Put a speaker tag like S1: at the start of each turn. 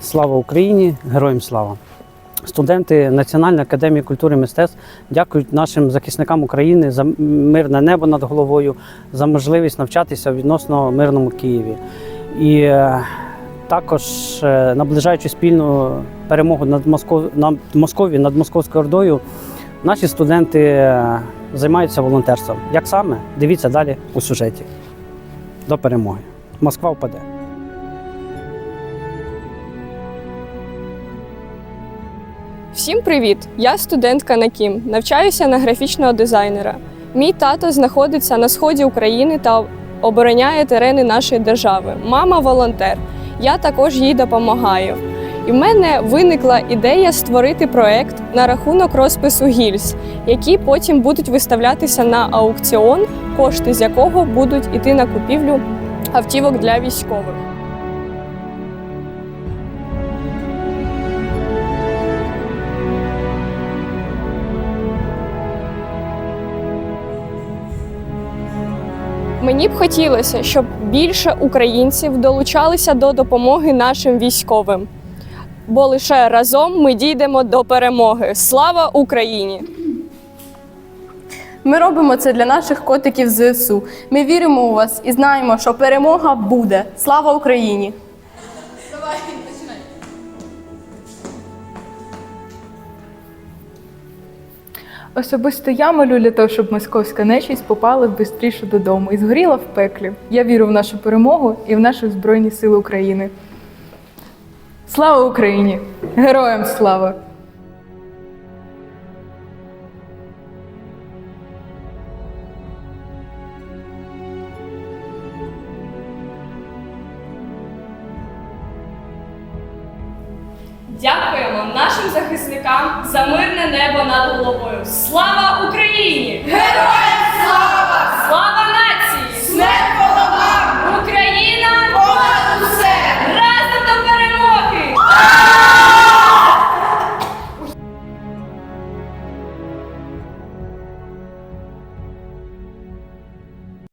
S1: Слава Україні! Героям слава! Студенти Національної академії культури і мистецтв дякують нашим захисникам України за мирне небо над головою, за можливість навчатися в відносно мирному Києві. І е, також е, наближаючи спільну перемогу над Москов... над Москові, над Московською Ордою, наші студенти е, займаються волонтерством. Як саме? Дивіться далі у сюжеті. До перемоги. Москва впаде.
S2: Всім привіт! Я студентка Накім, навчаюся на графічного дизайнера. Мій тато знаходиться на сході України та обороняє терени нашої держави. Мама волонтер. Я також їй допомагаю. І в мене виникла ідея створити проект на рахунок розпису гільз, які потім будуть виставлятися на аукціон, кошти з якого будуть іти на купівлю автівок для військових. Мені б хотілося, щоб більше українців долучалися до допомоги нашим військовим. Бо лише разом ми дійдемо до перемоги. Слава Україні!
S3: Ми робимо це для наших котиків ЗСУ. Ми віримо у вас і знаємо, що перемога буде. Слава Україні!
S4: Особисто я молю для того, щоб московська нечість попала швидше додому і згоріла в пеклі. Я вірю в нашу перемогу і в наші Збройні Сили України. Слава Україні! Героям слава!
S2: Дякуємо нашим захисникам за мирне небо над головою. Слава Україні!